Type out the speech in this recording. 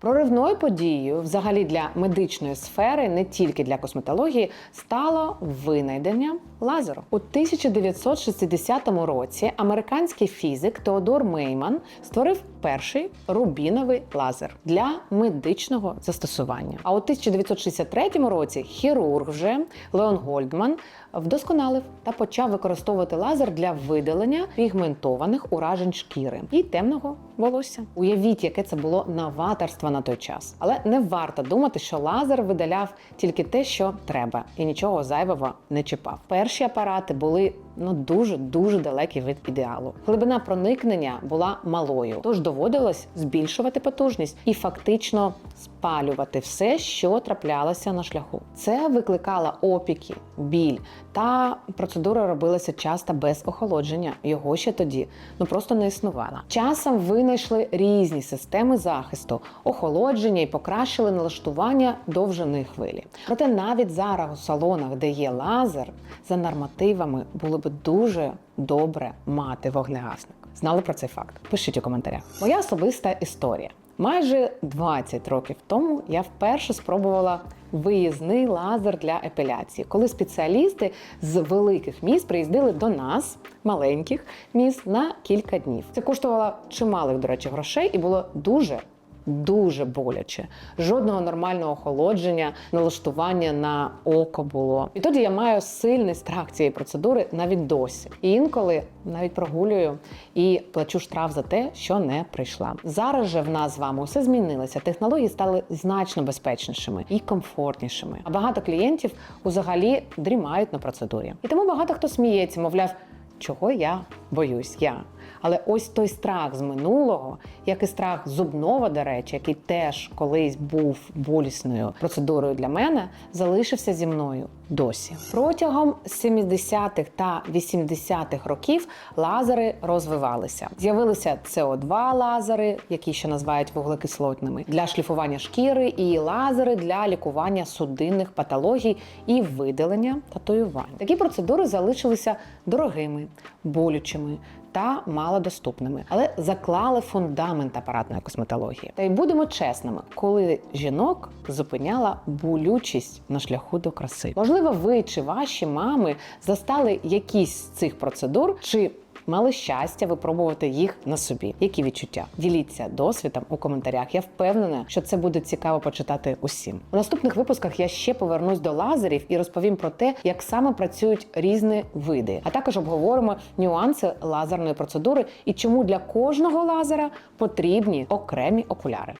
Проривною подією, взагалі для медичної сфери, не тільки для косметології, стало винайдення лазеру. У 1960 році американський фізик Теодор Мейман створив перший рубіновий лазер для медичного застосування. А у 1963 році хірург вже Леон Гольдман вдосконалив та почав використовувати лазер для видалення пігментованих уражень шкіри і темного волосся. Уявіть, яке це було новаторство на той час. Але не варто думати, що лазер видаляв тільки те, що треба, і нічого зайвого не чіпав. Перші апарати були ну дуже дуже далекі від ідеалу. Глибина проникнення була малою, тож доводилось збільшувати потужність і фактично спалювати все, що траплялося на шляху. Це викликало опіки, біль, та процедура робилася часто без охолодження. Його ще тоді ну просто не існувало. Часом винайшли різні системи захисту, охолодження і покращили налаштування довжини хвилі. Проте навіть зараз у салонах, де є лазер, за нормативами було дуже добре мати вогнегасник. Знали про цей факт? Пишіть у коментарях. Моя особиста історія. Майже 20 років тому я вперше спробувала виїзний лазер для епіляції, коли спеціалісти з великих міст приїздили до нас, маленьких міст, на кілька днів. Це коштувало чималих, до речі, грошей і було дуже. Дуже боляче, жодного нормального охолодження, налаштування на око було. І тоді я маю сильний страх цієї процедури навіть досі. І інколи навіть прогулюю і плачу штраф за те, що не прийшла. Зараз же в нас з вами все змінилося. Технології стали значно безпечнішими і комфортнішими. А багато клієнтів взагалі дрімають на процедурі. І тому багато хто сміється, мовляв, чого я боюсь я. Але ось той страх з минулого, як і страх зубного, до речі, який теж колись був болісною процедурою для мене, залишився зі мною досі. Протягом 70-х та 80-х років лазери розвивалися. З'явилися СО2 лазери, які ще називають вуглекислотними, для шліфування шкіри, і лазери для лікування судинних патологій і видалення татуювань. Такі процедури залишилися дорогими, болючими та малодоступними, але заклали фундамент апаратної косметології. Та й будемо чесними, коли жінок зупиняла болючість на шляху до краси. Можливо, ви чи ваші мами застали якісь з цих процедур, чи мали щастя випробувати їх на собі. Які відчуття? Діліться досвідом у коментарях. Я впевнена, що це буде цікаво почитати усім. У наступних випусках я ще повернусь до лазерів і розповім про те, як саме працюють різні види, а також обговоримо нюанси лазерної процедури і чому для кожного лазера потрібні окремі окуляри.